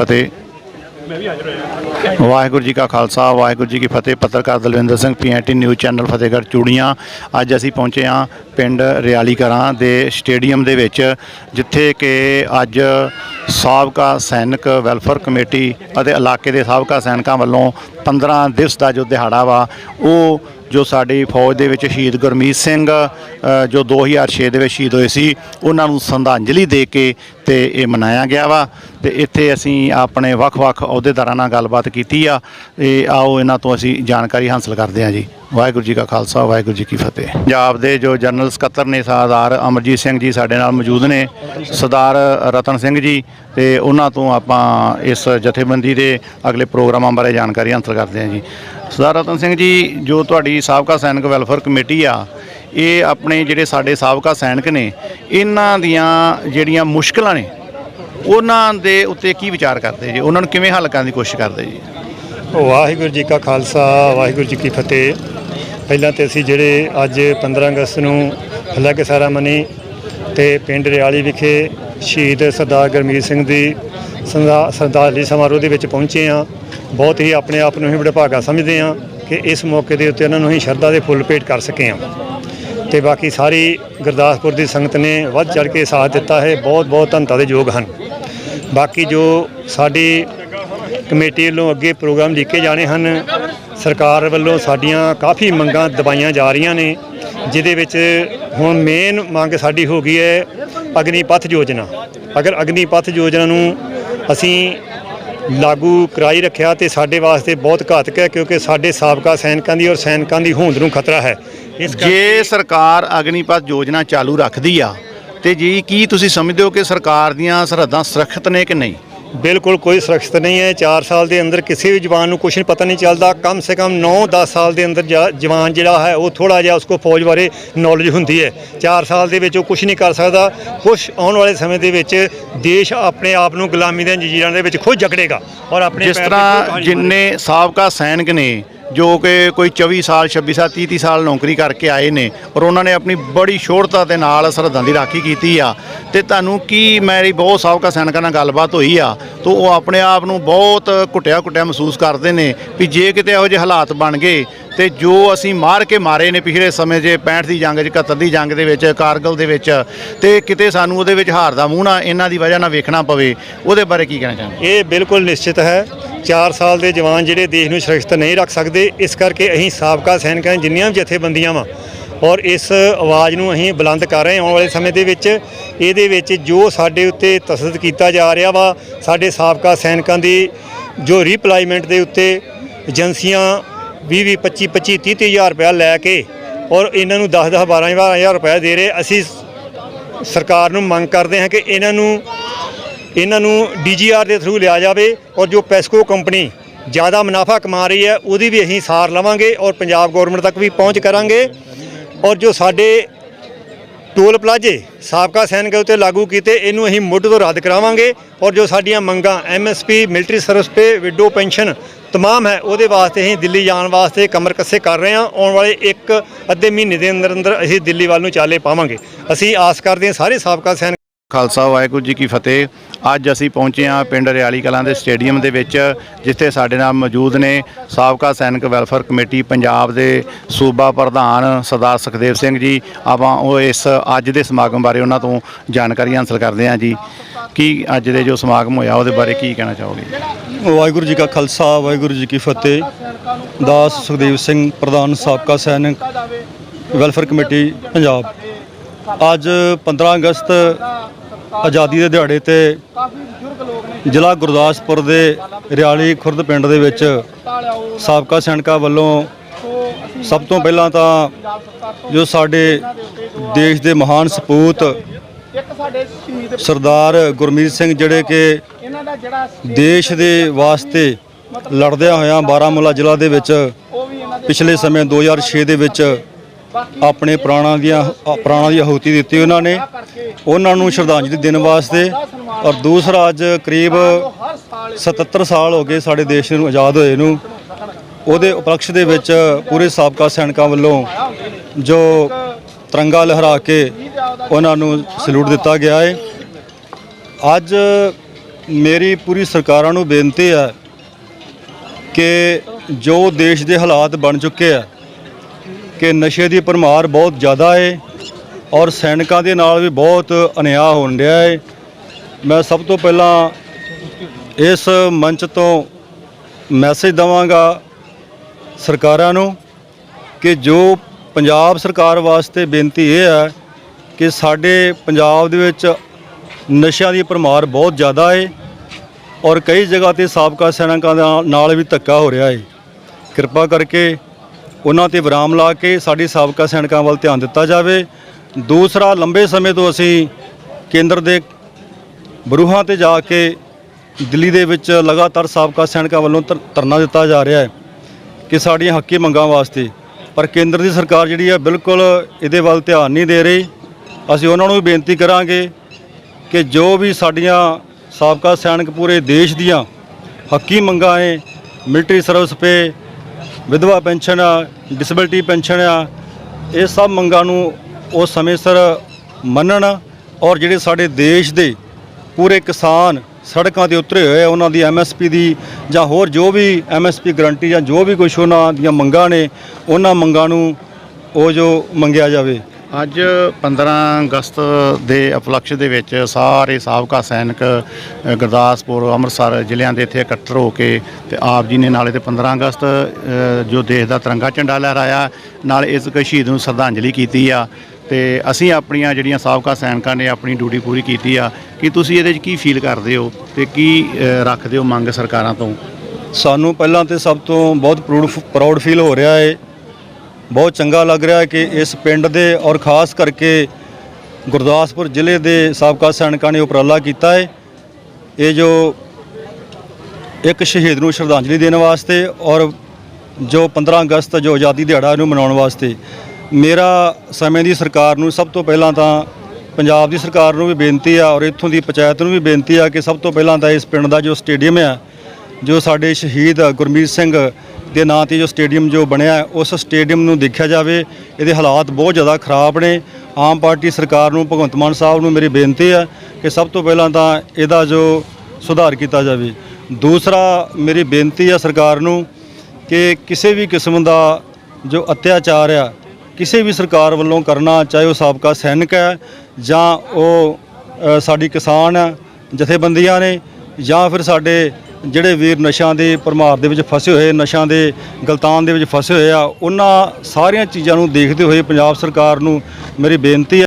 ਫਤਿਹ। ਵਾਹਿਗੁਰੂ ਜੀ ਕਾ ਖਾਲਸਾ ਵਾਹਿਗੁਰੂ ਜੀ ਕੀ ਫਤਿਹ। ਪੱਤਰਕਾਰ Dalwinder Singh PNT news channel Fatehgarh Churian. ਅੱਜ ਅਸੀਂ ਪਹੁੰਚੇ ਹਾਂ ਪਿੰਡ ਰਿਆਲੀ ਕਲਾਂ ਦੇ ਸਟੇਡੀਅਮ ਦੇ ਵਿੱਚ ਜਿੱਥੇ ਕਿ ਅੱਜ ਸਾਬਕਾ ਸੈਨਿਕ ਵੈਲਫੇਅਰ ਕਮੇਟੀ ਅਤੇ ਇਲਾਕੇ ਦੇ ਸਾਬਕਾ ਸੈਨਿਕਾਂ ਵੱਲੋਂ 15 ਦਿਵਸ ਦਾ ਜੋ ਦਿਹਾੜਾ ਵਾ ਉਹ ਜੋ ਸਾਡੀ ਫੌਜ ਦੇ ਵਿੱਚ ਸ਼ਹੀਦ ਗੁਰਮੀਤ ਸਿੰਘ ਅ, ਜੋ 2006 ਦੇ ਵਿੱਚ ਸ਼ਹੀਦ ਹੋਏ ਸੀ ਉਹਨਾਂ ਨੂੰ ਸ਼ਰਧਾਂਜਲੀ ਦੇ ਕੇ ਤੇ ਇਹ ਮਨਾਇਆ ਗਿਆ ਵਾ ਤੇ ਇੱਥੇ ਅਸੀਂ ਆਪਣੇ ਵੱਖ-ਵੱਖ ਅਹੁਦੇਦਾਰਾਂ ਨਾਲ ਗੱਲਬਾਤ ਕੀਤੀ ਆ। ਤੇ ਆਓ ਇਹਨਾਂ ਤੋਂ ਅਸੀਂ ਜਾਣਕਾਰੀ ਹਾਸਲ ਕਰਦੇ ਹਾਂ ਜੀ। ਵਾਹਿਗੁਰੂ ਜੀ ਕਾ ਖਾਲਸਾ, ਵਾਹਿਗੁਰੂ ਜੀ ਕੀ ਫਤਿਹ। ਪੰਜਾਬ ਦੇ ਜੋ ਜਨਰਲ ਸਕੱਤਰ ਨੇ ਸਰਦਾਰ ਅਮਰਜੀਤ ਸਿੰਘ ਜੀ ਸਾਡੇ ਨਾਲ ਮੌਜੂਦ ਨੇ, ਸਰਦਾਰ ਰਤਨ ਸਿੰਘ ਜੀ, ਤੇ ਉਹਨਾਂ ਤੋਂ ਆਪਾਂ ਇਸ ਜਥੇਬੰਦੀ ਦੇ ਅਗਲੇ ਪ੍ਰੋਗਰਾਮਾਂ ਬਾਰੇ ਜਾਣਕਾਰੀ ਹਾਸਲ ਕਰਦੇ ਹਾਂ ਜੀ। ਸਰਦਾਰ ਰਤਨ ਸਿੰਘ ਜੀ, ਜੋ ਤੁਹਾਡੀ ਸਾਬਕਾ ਸੈਨਿਕ ਵੈਲਫੇਅਰ ਕਮੇਟੀ ਆ ਇਹ ਆਪਣੇ ਜਿਹੜੇ ਸਾਡੇ ਸਾਬਕਾ ਸੈਨਿਕ ਨੇ, ਇਹਨਾਂ ਦੀਆਂ ਜਿਹੜੀਆਂ ਮੁਸ਼ਕਲਾਂ ਨੇ, ਉਹਨਾਂ ਦੇ ਉੱਤੇ ਕੀ ਵਿਚਾਰ ਕਰਦੇ ਜੀ? ਉਹਨਾਂ ਨੂੰ ਕਿਵੇਂ ਹੱਲ ਕਰਨ ਦੀ ਕੋਸ਼ਿਸ਼ ਕਰਦੇ ਜੀ? ਵਾਹਿਗੁਰੂ ਜੀ ਕਾ ਖਾਲਸਾ, ਵਾਹਿਗੁਰੂ ਜੀ ਕੀ ਫਤਿਹ। ਪਹਿਲਾਂ ਤੇ ਅਸੀਂ ਜਿਹੜੇ ਅੱਜ 15 ਅਗਸਤ ਨੂੰ ਫਲੱਗ ਸੈਰਾਮਨੀ ਤੇ ਪਿੰਡ ਰਿਆਲੀ ਵਿਖੇ ਸ਼ਹੀਦ ਸਰਦਾਰ ਗੁਰਮੀਤ ਸਿੰਘ ਦੀ ਸਰਦਾ- ਸਰਦਾਰੀ ਸਮਾਰੋਹ ਦੇ ਵਿੱਚ ਪਹੁੰਚੇ ਹਾਂ। ਬਹੁਤ ਹੀ ਆਪਣੇ ਆਪ ਨੂੰ ਹੀ ਵਡਭਾਗਾ ਸਮਝਦੇ ਹਾਂ ਕਿ ਇਸ ਮੌਕੇ ਦੇ ਉੱਤੇ ਉਹਨਾਂ ਨੂੰ ਹੀ ਸ਼ਰਧਾ ਦੇ ਫੁੱਲ ਭੇਟ ਕਰ ਸਕੇ ਹਾਂ। ਤੇ ਬਾਕੀ ਸਾਰੀ ਗੁਰਦਾਸਪੁਰ ਦੀ ਸੰਗਤ ਨੇ ਵੱਧ ਚੜ ਕੇ ਸਾਥ ਦਿੱਤਾ ਹੈ। ਬਹੁਤ ਬਹੁਤ ਧੰਨਤਾ ਦੇ ਯੋਗ ਹਨ। ਬਾਕੀ ਜੋ ਸਾਡੀ ਕਮੇਟੀ ਵੱਲੋਂ ਅੱਗੇ ਪ੍ਰੋਗਰਾਮ ਲਿਖੇ ਜਾਣੇ ਹਨ, ਸਰਕਾਰ ਵੱਲੋਂ ਸਾਡੀਆਂ ਕਾਫੀ ਮੰਗਾਂ ਦਬਾਈਆਂ ਜਾ ਰਹੀਆਂ ਨੇ, ਜਿਹਦੇ ਵਿੱਚ ਹੁਣ ਮੇਨ ਮੰਗ ਸਾਡੀ ਹੋ ਗਈ ਹੈ ਅਗਨੀਪਥ ਯੋਜਨਾ। ਅਗਰ ਅਗਨੀਪਥ ਯੋਜਨਾ ਨੂੰ ਅਸੀਂ ਲਾਗੂ ਕਰਾਈ ਰੱਖਿਆ ਤੇ ਸਾਡੇ ਵਾਸਤੇ ਬਹੁਤ ਘਾਤਕ ਹੈ, ਕਿਉਂਕਿ ਸਾਡੇ ਸਾਬਕਾ ਸੈਨਿਕਾਂ ਦੀ ਔਰ ਸੈਨਿਕਾਂ ਦੀ ਹੋਂਦ ਨੂੰ ਖਤਰਾ ਹੈ। ਜੇ ਸਰਕਾਰ ਅਗਨੀਪਥ ਯੋਜਨਾ ਚਾਲੂ ਰੱਖਦੀ ਆ ਤੇ ਜੀ ਕੀ ਤੁਸੀਂ ਸਮਝਦੇ ਹੋ ਕਿ ਸਰਕਾਰ ਦੀਆਂ ਸਰਹੱਦਾਂ ਸੁਰੱਖਿਅਤ ਨੇ ਕਿ ਨਹੀਂ? ਬਿਲਕੁਲ ਕੋਈ ਸੁਰੱਖਿਅਤ ਨਹੀਂ ਹੈ। 4 ਸਾਲ ਦੇ ਅੰਦਰ ਕਿਸੇ ਵੀ ਜਵਾਨ ਨੂੰ ਕੁਝ ਨਹੀਂ ਪਤਾ ਨਹੀਂ ਚੱਲਦਾ। ਕਮ ਸੇ ਕਮ 9-10 ਸਾਲ ਦੇ ਅੰਦਰ ਜਵਾਨ ਜਿਹੜਾ ਹੈ ਉਹ ਥੋੜਾ ਜਿਹਾ ਉਸਕੋ ਫੌਜ ਬਾਰੇ ਨੌਲੇਜ ਹੁੰਦੀ ਹੈ। 4 ਸਾਲ ਦੇ ਵਿੱਚ ਉਹ ਕੁਝ ਨਹੀਂ ਕਰ ਸਕਦਾ। ਕੁਝ ਆਉਣ ਵਾਲੇ ਸਮੇਂ ਦੇ ਵਿੱਚ ਦੇਸ਼ ਆਪਣੇ ਆਪ ਨੂੰ ਗੁਲਾਮੀ ਦੀਆਂ ਜੰਜੀਰਾਂ ਦੇ ਵਿੱਚ ਖੁਦ ਜਕੜੇਗਾ ਔਰ ਆਪਣੇ ਜਿਸ ਤਰ੍ਹਾਂ ਜਿੰਨੇ ਸਾਬਕਾ ਸੈਨਿਕ ਨੇ ਜੋ ਕਿ ਕੋਈ 24 ਸਾਲ 26 ਸਾਲ 30 30 ਸਾਲ ਨੌਕਰੀ ਕਰਕੇ ਆਏ ਨੇ ਔਰ ਉਹਨਾਂ ਨੇ ਆਪਣੀ ਬੜੀ ਸ਼ੋਰਤਾ ਦੇ ਨਾਲ ਸਰਹੱਦਾਂ ਦੀ ਰਾਖੀ ਕੀਤੀ ਆ। ਤੇ ਤੁਹਾਨੂੰ ਕੀ ਮੇਰੀ ਬਹੁਤ ਸਾਬਕਾ ਸੈਨਿਕਾਂ ਨਾਲ ਗੱਲਬਾਤ ਹੋਈ ਆ, ਤਾਂ ਉਹ ਆਪਣੇ ਆਪ ਨੂੰ ਬਹੁਤ ਘੁੱਟਿਆ ਘੁੱਟਿਆ ਮਹਿਸੂਸ ਕਰਦੇ ਨੇ ਵੀ ਜੇ ਕਿਤੇ ਇਹੋ ਜਿਹੇ ਹਾਲਾਤ ਬਣ ਗਏ ਤੇ ਜੋ ਅਸੀਂ ਮਾਰ ਕੇ ਮਾਰੇ ਨੇ ਪਿਛਲੇ ਸਮੇਂ 'ਚ 65 ਦੀ ਜੰਗ 'ਚ 71 ਦੀ ਜੰਗ ਦੇ ਵਿੱਚ, ਕਾਰਗਲ ਦੇ ਵਿੱਚ, ਤੇ ਕਿਤੇ ਸਾਨੂੰ ਉਹਦੇ ਵਿੱਚ ਹਾਰ ਦਾ ਮੂੰਹ ਨਾ, ਇਹਨਾਂ ਦੀ ਵਜ੍ਹਾ ਨਾਲ ਵੇਖਣਾ ਪਵੇ, ਉਹਦੇ ਬਾਰੇ ਕੀ ਕਹਿਣਾ ਚਾਹੁੰਦੇ? ਇਹ ਬਿਲਕੁਲ ਨਿਸ਼ਚਿਤ ਹੈ। 4 ਸਾਲ ਦੇ ਜਵਾਨ ਜਿਹੜੇ ਦੇਸ਼ ਨੂੰ ਸੁਰੱਖਿਅਤ ਨਹੀਂ ਰੱਖ ਸਕਦੇ, ਇਸ ਕਰਕੇ ਅਸੀਂ ਸਾਬਕਾ ਸੈਨਿਕਾਂ ਜਿੰਨੀਆਂ ਵੀ ਜਥੇਬੰਦੀਆਂ ਵਾ ਔਰ ਇਸ ਆਵਾਜ਼ ਨੂੰ ਅਸੀਂ ਬੁਲੰਦ ਕਰ ਰਹੇ ਆਉਣ ਵਾਲੇ ਸਮੇਂ ਦੇ ਵਿੱਚ, ਇਹਦੇ ਵਿੱਚ ਜੋ ਸਾਡੇ ਉੱਤੇ ਤਸੱਦਦ ਕੀਤਾ ਜਾ ਰਿਹਾ ਵਾ, ਸਾਡੇ ਸਾਬਕਾ ਸੈਨਿਕਾਂ ਦੀ ਜੋ ਰੀਪਲਾਈਮੈਂਟ ਦੇ ਉੱਤੇ ਏਜੰਸੀਆਂ 20 20 25 25 30 30 ਹਜ਼ਾਰ ਰੁਪਇਆ ਲੈ ਕੇ ਔਰ ਇਹਨਾਂ ਨੂੰ 10 10 12 ਹਜ਼ਾਰ ਰੁਪਇਆ ਦੇ ਰਹੇ। ਅਸੀਂ ਸਰਕਾਰ ਨੂੰ ਮੰਗ ਕਰਦੇ ਹਾਂ ਕਿ ਇਹਨਾਂ ਨੂੰ ਇਹਨਾਂ ਨੂੰ ਡੀਜੀਆਰ ਦੇ ਥਰੂ ਲਿਆ ਜਾਵੇ ਔਰ ਜੋ ਪੈਸਕੋ ਕੰਪਨੀ ਜ਼ਿਆਦਾ ਮੁਨਾਫਾ ਕਮਾ ਰਹੀ ਹੈ, ਉਹਦੀ ਵੀ ਅਸੀਂ ਸਾਰ ਲਵਾਂਗੇ ਔਰ ਪੰਜਾਬ ਗਵਰਨਮੈਂਟ ਤੱਕ ਵੀ ਪਹੁੰਚ ਕਰਾਂਗੇ। ਔਰ ਜੋ ਸਾਡੇ ਟੋਲ ਪਲਾਜੇ ਸਾਬਕਾ ਸੈਨਿਕ ਉੱਤੇ ਲਾਗੂ ਕੀਤੇ, ਇਹਨੂੰ ਅਸੀਂ ਮੁੱਢ ਤੋਂ ਰੱਦ ਕਰਾਵਾਂਗੇ। ਔਰ ਜੋ ਸਾਡੀਆਂ ਮੰਗਾਂ MSP military service pay widow pension ਤਮਾਮ ਹੈ ਉਹਦੇ ਵਾਸਤੇ ਅਸੀਂ ਦਿੱਲੀ ਜਾਣ ਵਾਸਤੇ ਕਮਰ ਕੱਸੇ ਕਰ ਰਹੇ ਹਾਂ ਆਉਣ ਵਾਲੇ ਇੱਕ ਅੱਧੇ ਮਹੀਨੇ ਦੇ ਅੰਦਰ ਅੰਦਰ ਅਸੀਂ ਦਿੱਲੀ ਵੱਲ ਨੂੰ ਚਾਲੇ ਪਾਵਾਂਗੇ ਅਸੀਂ ਆਸ ਕਰਦੇ ਹਾਂ ਸਾਰੇ ਸਾਬਕਾ ਸੈਨਿਕ ਖਾਲਸਾ ਵਾਹਿਗੁਰੂ ਜੀ ਕੀ ਫਤਿਹ। ਅੱਜ ਅਸੀਂ ਪਹੁੰਚੇ ਹਾਂ ਪਿੰਡ ਰਿਆਲੀ ਕਲਾਂ ਦੇ ਸਟੇਡੀਅਮ ਦੇ ਵਿੱਚ, ਜਿੱਥੇ ਸਾਡੇ ਨਾਲ ਮੌਜੂਦ ਨੇ ਸਾਬਕਾ ਸੈਨਿਕ ਵੈਲਫੇਅਰ ਕਮੇਟੀ ਪੰਜਾਬ ਦੇ ਸੂਬਾ ਪ੍ਰਧਾਨ ਸਰਦਾਰ ਸੁਖਦੇਵ ਸਿੰਘ ਜੀ। ਆਪਾਂ ਉਹ ਇਸ ਅੱਜ ਦੇ ਸਮਾਗਮ ਬਾਰੇ ਉਹਨਾਂ ਤੋਂ ਜਾਣਕਾਰੀ ਹਾਸਲ ਕਰਦੇ ਹਾਂ ਜੀ। ਕੀ ਅੱਜ ਦੇ ਜੋ ਸਮਾਗਮ ਹੋਇਆ, ਉਹਦੇ ਬਾਰੇ ਕੀ ਕਹਿਣਾ ਚਾਹੋਗੇ? ਵਾਹਿਗੁਰੂ ਜੀ ਕਾ ਖਾਲਸਾ, ਵਾਹਿਗੁਰੂ ਜੀ ਕੀ ਫਤਿਹ। ਦਾਸ ਸੁਖਦੇਵ ਸਿੰਘ, ਪ੍ਰਧਾਨ ਸਾਬਕਾ ਸੈਨਿਕ ਵੈਲਫੇਅਰ ਕਮੇਟੀ ਪੰਜਾਬ। ਅੱਜ 15 ਅਗਸਤ ਆਜ਼ਾਦੀ ਦੇ ਦਿਹਾੜੇ ਤੇ ਜ਼ਿਲ੍ਹਾ ਗੁਰਦਾਸਪੁਰ ਦੇ ਰਿਆਲੀ ਖੁਰਦ ਪਿੰਡ ਦੇ ਵਿੱਚ ਸਾਬਕਾ ਸੈਨਿਕਾਂ ਵੱਲੋਂ ਸਭ ਤੋਂ ਪਹਿਲਾਂ ਤਾਂ ਜੋ ਸਾਡੇ ਦੇਸ਼ ਦੇ ਮਹਾਨ ਸਪੂਤ ਸਰਦਾਰ ਗੁਰਮੀਤ ਸਿੰਘ ਜਿਹੜੇ ਕਿ ਦੇਸ਼ ਦੇ ਵਾਸਤੇ ਲੜਦਿਆਂ ਹੋਇਆਂ ਬਾਰਾਮੂਲਾ ਜ਼ਿਲ੍ਹਾ ਦੇ ਵਿੱਚ ਪਿਛਲੇ ਸਮੇਂ 2006 ਦੇ ਵਿੱਚ ਆਪਣੇ ਪ੍ਰਾਣਾਂ ਦੀਆਂ ਪ੍ਰਾਣਾਂ ਦੀ ਆਹੂਤੀ ਦਿੱਤੀ ਉਹਨਾਂ ਨੇ। ਉਹਨਾਂ ਨੂੰ ਸ਼ਰਧਾਂਜਲੀ ਦੇਣ ਵਾਸਤੇ ਔਰ ਦੂਸਰਾ ਅੱਜ ਕਰੀਬ 77 ਸਾਲ ਹੋ ਗਏ ਸਾਡੇ ਦੇਸ਼ ਨੂੰ ਆਜ਼ਾਦ ਹੋਏ ਨੂੰ। ਉਹਦੇ ਉਪਲਕਸ਼ ਦੇ ਵਿੱਚ ਪੂਰੇ ਸਾਬਕਾ ਸੈਨਿਕਾਂ ਵੱਲੋਂ ਜੋ ਤਿਰੰਗਾ ਲਹਿਰਾ ਕੇ ਉਹਨਾਂ ਨੂੰ ਸਲੂਟ ਦਿੱਤਾ ਗਿਆ ਹੈ ਅੱਜ ਮੇਰੀ ਪੂਰੀ ਸਰਕਾਰਾਂ ਨੂੰ ਬੇਨਤੀ ਹੈ ਕਿ ਜੋ ਦੇਸ਼ ਦੇ ਹਾਲਾਤ ਬਣ ਚੁੱਕੇ ਆ ਕਿ ਨਸ਼ੇ ਦੀ ਭਰਮਾਰ ਬਹੁਤ ਜ਼ਿਆਦਾ ਹੈ ਔਰ ਸੈਨਿਕਾਂ ਦੇ ਨਾਲ ਵੀ ਬਹੁਤ ਅਨਿਆਂ ਹੋਣ ਰਿਹਾ ਹੈ ਮੈਂ ਸਭ ਤੋਂ ਪਹਿਲਾਂ ਇਸ ਮੰਚ ਤੋਂ ਮੈਸੇਜ ਦਵਾਂਗਾ ਸਰਕਾਰਾਂ ਨੂੰ ਕਿ ਜੋ ਪੰਜਾਬ ਸਰਕਾਰ ਵਾਸਤੇ ਬੇਨਤੀ ਇਹ ਹੈ ਕਿ ਸਾਡੇ ਪੰਜਾਬ ਦੇ ਵਿੱਚ ਨਸ਼ਿਆਂ ਦੀ ਭਰਮਾਰ ਬਹੁਤ ਜ਼ਿਆਦਾ ਹੈ ਔਰ ਕਈ ਜਗ੍ਹਾ ਤੇ ਸਾਬਕਾ ਸੈਨਿਕਾਂ ਦਾ ਨਾਲ ਵੀ ਧੱਕਾ ਹੋ ਰਿਹਾ ਹੈ ਕਿਰਪਾ ਕਰਕੇ ਉਹਨਾਂ ਤੇ ਵਿਰਾਮ ਲਾ ਕੇ ਸਾਡੀ ਸਾਬਕਾ ਸੈਨਿਕਾਂ ਵੱਲ ਧਿਆਨ ਦਿੱਤਾ ਜਾਵੇ। ਦੂਸਰਾ, ਲੰਬੇ ਸਮੇਂ ਤੋਂ ਅਸੀਂ ਕੇਂਦਰ ਦੇ ਬਰੂਹਾਂ ਤੇ ਜਾ ਕੇ ਦਿੱਲੀ ਦੇ ਵਿੱਚ ਲਗਾਤਾਰ ਸਾਬਕਾ ਸੈਨਿਕਾਂ ਵੱਲੋਂ ਧਰ- ਧਰਨਾ ਦਿੱਤਾ ਜਾ ਰਿਹਾ ਹੈ ਕਿ ਸਾਡੀਆਂ ਹੱਕੀ ਮੰਗਾਂ ਵਾਸਤੇ। ਪਰ ਕੇਂਦਰ ਦੀ ਸਰਕਾਰ ਜਿਹੜੀ ਹੈ ਬਿਲਕੁਲ ਇਹਦੇ ਵੱਲ ਧਿਆਨ ਨਹੀਂ ਦੇ ਰਹੀ। ਅਸੀਂ ਉਹਨਾਂ ਨੂੰ ਵੀ ਬੇਨਤੀ ਕਰਾਂਗੇ ਕਿ ਜੋ ਵੀ ਸਾਡੀਆਂ ਸਾਬਕਾ ਸੈਨਿਕ ਪੂਰੇ ਦੇਸ਼ ਦੀਆਂ ਹੱਕੀ ਮੰਗਾਂ ਹੈ ਮਿਲਟਰੀ ਸਰਵਿਸ ਪੇ ਵਿਧਵਾ ਪੈਨਸ਼ਨ ਆ ਡਿਸੇਬਿਲਟੀ ਪੈਨਸ਼ਨ ਆ, ਇਹ ਸਭ ਮੰਗਾਂ ਨੂੰ ਉਹ ਸਮੇਂ ਸਿਰ ਮੰਨਣ ਔਰ ਜਿਹੜੇ ਸਾਡੇ ਦੇਸ਼ ਦੇ ਪੂਰੇ ਕਿਸਾਨ ਸੜਕਾਂ ਤੇ ਉਤਰੇ ਹੋਏ ਆ, ਉਹਨਾਂ ਦੀ ਐਮਐਸਪੀ ਦੀ ਜਾਂ ਹੋਰ ਜੋ ਵੀ ਐਮਐਸਪੀ ਗਰੰਟੀ ਜਾਂ ਜੋ ਵੀ ਕੁਛ ਉਹਨਾਂ ਦੀਆਂ ਮੰਗਾਂ ਨੇ, ਉਹਨਾਂ ਮੰਗਾਂ ਨੂੰ ਉਹ ਜੋ ਮੰਗਿਆ ਜਾਵੇ। ਅੱਜ 15 ਅਗਸਤ ਦੇ ਉਪਲਕਸ਼ ਦੇ ਵਿੱਚ ਸਾਰੇ ਸਾਬਕਾ ਸੈਨਿਕ ਗੁਰਦਾਸਪੁਰ, ਅੰਮ੍ਰਿਤਸਰ ਜ਼ਿਲ੍ਹਿਆਂ ਦੇ ਇੱਥੇ ਇਕੱਠਰ ਹੋ ਕੇ ਤੇ ਆਪ ਜੀ ਨੇ ਨਾਲੇ ਤੇ 15 ਅਗਸਤ ਜੋ ਦੇਸ਼ ਦਾ ਤਿਰੰਗਾ ਝੰਡਾ ਲਹਿਰਾਇਆ, ਨਾਲ ਇਸ ਸ਼ਹੀਦ ਨੂੰ ਸ਼ਰਧਾਂਜਲੀ ਕੀਤੀ ਆ। ਤੇ ਅਸੀਂ ਆਪਣੀਆਂ ਜਿਹੜੀਆਂ ਸਾਬਕਾ ਸੈਨਿਕਾਂ ਨੇ ਆਪਣੀ ਡਿਊਟੀ ਪੂਰੀ ਕੀਤੀ ਆ, ਕਿ ਤੁਸੀਂ ਇਹਦੇ 'ਚ ਕੀ ਫੀਲ ਕਰਦੇ ਹੋ ਤੇ ਕੀ ਰੱਖਦੇ ਹੋ ਮੰਗ ਸਰਕਾਰਾਂ ਤੋਂ? ਸਾਨੂੰ ਪਹਿਲਾਂ ਤੇ ਸਭ ਤੋਂ ਬਹੁਤ ਪ੍ਰਾਊਡ ਪ੍ਰਾਊਡ ਫੀਲ ਹੋ ਰਿਹਾ ਹੈ ਬਹੁਤ ਚੰਗਾ ਲੱਗ ਰਿਹਾ ਹੈ ਕਿ ਇਸ ਪਿੰਡ ਦੇ ਔਰ ਖਾਸ ਕਰਕੇ ਗੁਰਦਾਸਪੁਰ ਜ਼ਿਲ੍ਹੇ ਦੇ ਸਾਬਕਾ ਸੈਨਿਕਾਂ ਨੇ ਉਪਰਾਲਾ ਕੀਤਾ ਹੈ। ਇਹ ਜੋ ਇੱਕ ਸ਼ਹੀਦ ਨੂੰ ਸ਼ਰਧਾਂਜਲੀ ਦੇਣ ਵਾਸਤੇ ਔਰ ਜੋ 15 ਅਗਸਤ ਜੋ ਆਜ਼ਾਦੀ ਦਿਹਾੜਾ ਨੂੰ ਮਨਾਉਣ ਵਾਸਤੇ ਮੇਰਾ ਸਮੇਂ ਦੀ ਸਰਕਾਰ ਨੂੰ ਸਭ ਤੋਂ ਪਹਿਲਾਂ ਤਾਂ ਪੰਜਾਬ ਦੀ ਸਰਕਾਰ ਨੂੰ ਵੀ ਬੇਨਤੀ ਆ ਔਰ ਇੱਥੋਂ ਦੀ ਪੰਚਾਇਤ ਨੂੰ ਵੀ ਬੇਨਤੀ ਆ ਕਿ ਸਭ ਤੋਂ ਪਹਿਲਾਂ ਤਾਂ ਇਸ ਪਿੰਡ ਦਾ ਜੋ ਸਟੇਡੀਅਮ ਆ, ਜੋ ਸਾਡੇ ਸ਼ਹੀਦ ਗੁਰਮੀਤ ਸਿੰਘ ਦੇ ਨਾਂ ਤੇ ਜੋ ਸਟੇਡੀਅਮ ਜੋ ਬਣਿਆ ਉਸ ਸਟੇਡੀਅਮ ਨੂੰ ਦੇਖਿਆ ਜਾਵੇ, ਇਹਦੇ ਹਾਲਾਤ ਬਹੁਤ ਜ਼ਿਆਦਾ ਖਰਾਬ ਨੇ। ਆਮ ਪਾਰਟੀ ਸਰਕਾਰ ਨੂੰ, ਭਗਵੰਤ ਮਾਨ ਸਾਹਿਬ ਨੂੰ ਮੇਰੀ ਬੇਨਤੀ ਹੈ ਕਿ ਸਭ ਤੋਂ ਪਹਿਲਾਂ ਤਾਂ ਇਹਦਾ ਜੋ ਸੁਧਾਰ ਕੀਤਾ ਜਾਵੇ। ਦੂਸਰਾ, ਮੇਰੀ ਬੇਨਤੀ ਹੈ ਸਰਕਾਰ ਨੂੰ ਕਿ ਕਿਸੇ ਵੀ ਕਿਸਮ ਦਾ ਜੋ ਅਤਿਆਚਾਰ ਆ, ਕਿਸੇ ਵੀ ਸਰਕਾਰ ਵੱਲੋਂ ਕਰਨਾ, ਚਾਹੇ ਉਹ ਸਾਬਕਾ ਸੈਨਿਕ ਹੈ ਜਾਂ ਉਹ ਸਾਡੀ ਕਿਸਾਨ ਜਥੇਬੰਦੀਆਂ ਨੇ ਜਾਂ ਫਿਰ ਸਾਡੇ ਜਿਹੜੇ ਵੀਰ ਨਸ਼ਿਆਂ ਦੇ ਪਰਮਾਰ ਦੇ ਵਿੱਚ ਫਸੇ ਹੋਏ, ਨਸ਼ਿਆਂ ਦੇ ਗਲਤਾਨ ਦੇ ਵਿੱਚ ਫਸੇ ਹੋਏ ਆ, ਉਹਨਾਂ ਸਾਰੀਆਂ ਚੀਜ਼ਾਂ ਨੂੰ ਦੇਖਦੇ ਹੋਏ ਪੰਜਾਬ ਸਰਕਾਰ ਨੂੰ ਮੇਰੀ ਬੇਨਤੀ ਹੈ